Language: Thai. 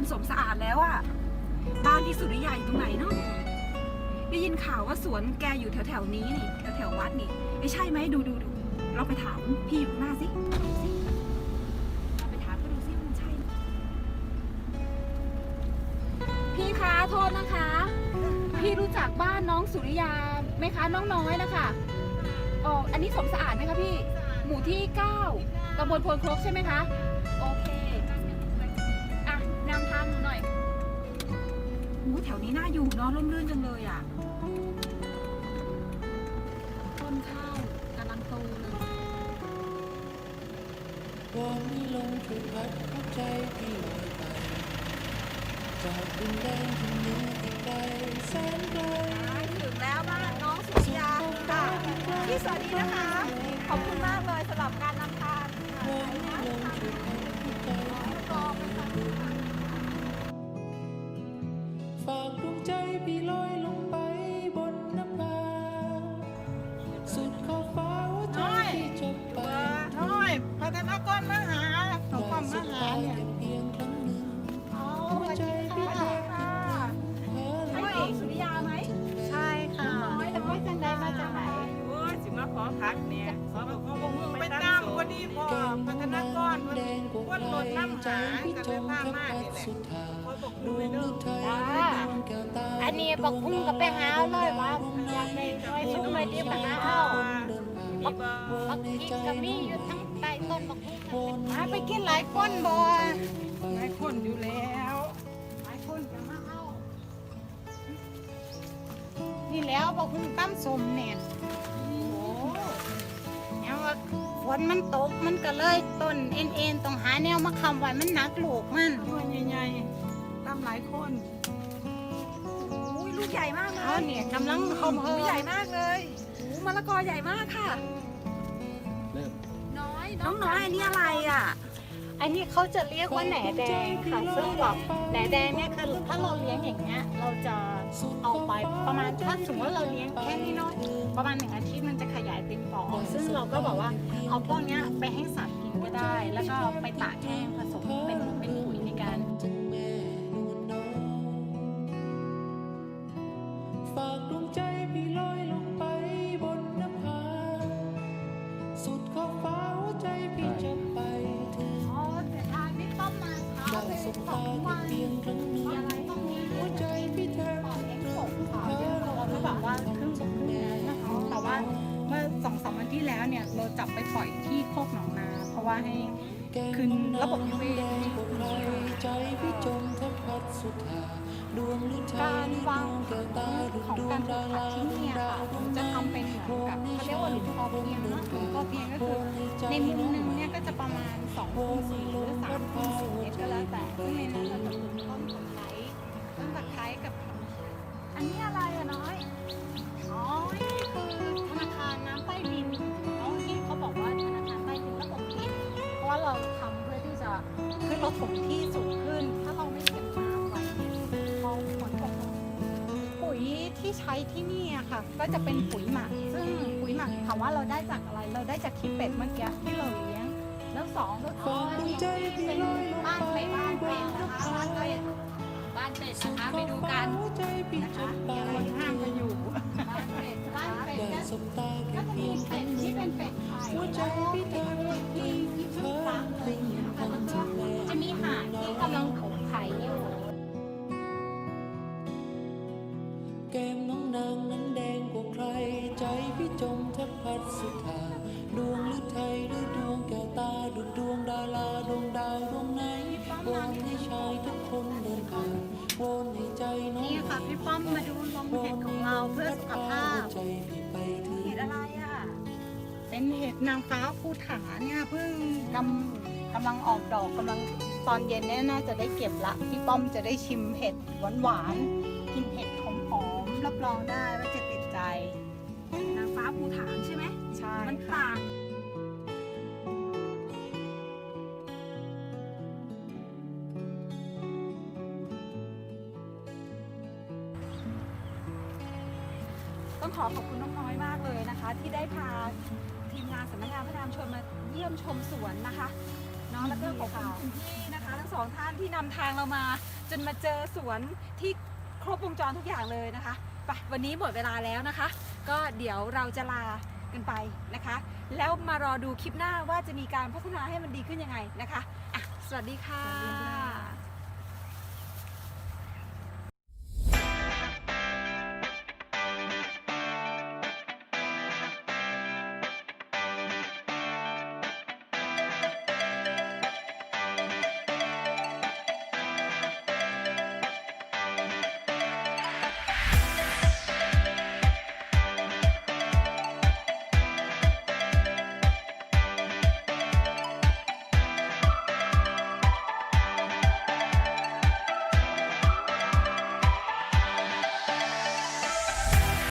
านสมสะอาดแล้วอะบ้านที่สุริยาอยู่ตรงไหนเนาะได้ยินข่าวว่าสวนแกอยู่แถวแถวๆนี้นี่แถวแถวๆวัดนี่ไม่ใช่ไหมดูดูดูเราไปถามพี่อยู่หน้าสิเราไปถามก็ดูสิว่ามันใช่ พี่คะโทษนะคะ พี่รู้จักบ้านน้องสุริยาไหมคะน้องน้อยนะคะอ๋ออันนี้สมสะอาดไหมคะพี่ หมู่ที่ 9ตำบลพนครกใช่ไหมคะ โอเค ถวนี้น่าอยู่เนาะร่มรื่นจังเลยอะต้นข้าวกำลังโตเลยวอนให้ลมช่วยพัดหัวใจพี่ลอยไปจากดินแดนที่เหนือที่ไกลแสนไกลถึงแล้วบ้านน้องสุริยาค่ะพี่สวัสดีนะคะ ขอบคุณมากเลยสำหรับการ พักเนี่ยขอบอกขอบอกมึงไปไปตามมพอดีพอพัฒนากรมันแดงกว่าวนใครรถน้ำหากันจไปมพาทับมาพัดนี่แหละขอบอกด้วยจ้าและอันนี้บักคุ้งกับไปหาเลยว่าอยากได้ช่วยซุ้มเลยที่ไปหาเอาเดินผ่านมีบ่บักพริกกับมีอยู่ทั้งใต้ต้นบักคุ้งหาไปกินหลายคนบ่หลายคนอยู่แล้วหลายคนจะมาเอานี่แล้วบักคุ้งตั้มสมเนี่ย นมันตกมันก็เลยต้นเอ็นเอ็นๆต้องหาแนวมาคำไว้มันหนักลูกมันตัวใหญ่ๆตั้มหลายคนอุ้ยลูกใหญ่มากเลเขายเนี่ยกำลังคมเฮลูกอใหญ่มากเลยหูมะละกอใหญ่มากค่ะน้อยน้องน้อยอันนี้อะไรอะ อันนี้เขาจะเรียกว่าแหนแดงค่ะซึ่งแบบแหนแดงเนี่ยคือถ้าเราเลี้ยงอย่างเงี้ยเราจะเอาไปประมาณถ้าสมมติว่าเราเลี้ยงแค่นี้เนาะประมาณหนึ่งอาทิตย์มันจะขยายเป็นปอซึ่งเราก็บอกว่าเอาพวกเนี้ยไปให้สัตว์กินก็ได้ แล้วก็ไปตากแห้งผสมเป็นเป็นปุ๋ยในการจังแม่นวลน้องฝากดวงใจพี่ลอยลงไปบนนภาสุดขอบฟ้าหัวใจพี่จะไป บสอตางแค่วันเพียงครั้งหนึ่งมีอะไรต้องมีหัวใจพี่เธอต่อเลี้ยงกบค่ะเลี้ยงกบก็แบบว่าครึ่งชั่วโมงนะคะแต่ว่าเมื่อสองสามวันที่แล้วเนี่ยเราจับไปปล่อยที่โคกหนองนา เพราะว่าให้คืนระบบนิเวศแดงกว่าใครใจพี่จมแทบพัดสุดทางดวงฤทักายรและดวางวงผัแก้วงตาดวงของดวกางรปลูดากผักราที่ดวงเนี่ยดาค่ะว นพอเพียงเนาะพอเพียงก็คือในมุมหนึ่งเนี่ยก็จะประมาณ2คูณ4หรือ3คูณ4เมตรก็แล้วแต่ซึ่งในนั้นเราจะปลูกต้นตะไคร้ต้นตะไคร้กับ อันนี้อะไรอะน้อยอ๋อนี่คือธนาคารน้ำใต้ดินน้องที่เขาบอกว่าธนาคารใต้ดินระบบปิดเพราะว่าเราทำเพื่อที่จะคือเราถมที่สูง ที่ใช้ที่นี่อะค่ะ ก็จะเป็นปุ๋ยหมัก ซึ่งปุ๋ยหมักถามว่าเราได้จากอะไร เราได้จากขี้เป็ดเมื่อกี้ที่เราเลี้ยง แล้วสองก็คือว่าที่เป็นบ้านเป็ดบ้านเป็ดนะคะบ้านเป็ดบ้านเป็ดนะคะไปดูกันหัวใจพี่จะไปคน นางฟ้าภูฐานเนี่ยเพิ่งกำกำลังออกดอกกำลังตอนเย็นเนี่ยน่าจะได้เก็บละพี่ป้อมจะได้ชิมเห็ดหวานหวานๆกินเห็ดหอมๆรับรองได้ว่าจะติดใจ นางฟ้าภูฐานใช่ไหมใช่มันค่ะ ต่างต้องขอขอบคุณน้องน้อยมากเลยนะคะ ที่ได้พา นสำนักงานพระนามชนมาเยี่ยมชมสวนนะคะเนาะแล้วก็ขอบคุณคุณพี่นะคะทั้งสองท่านที่นำทางเรามา จนมาเจอสวนที่ครบวงจรทุกอย่างเลยนะคะไปวันนี้หมดเวลาแล้วนะคะ ก็เดี๋ยวเราจะลากันไปนะคะ แล้วมารอดูคลิปหน้าว่าจะมีการพัฒนาให้มันดีขึ้นยังไงนะคะอะสวัสดีค่ะ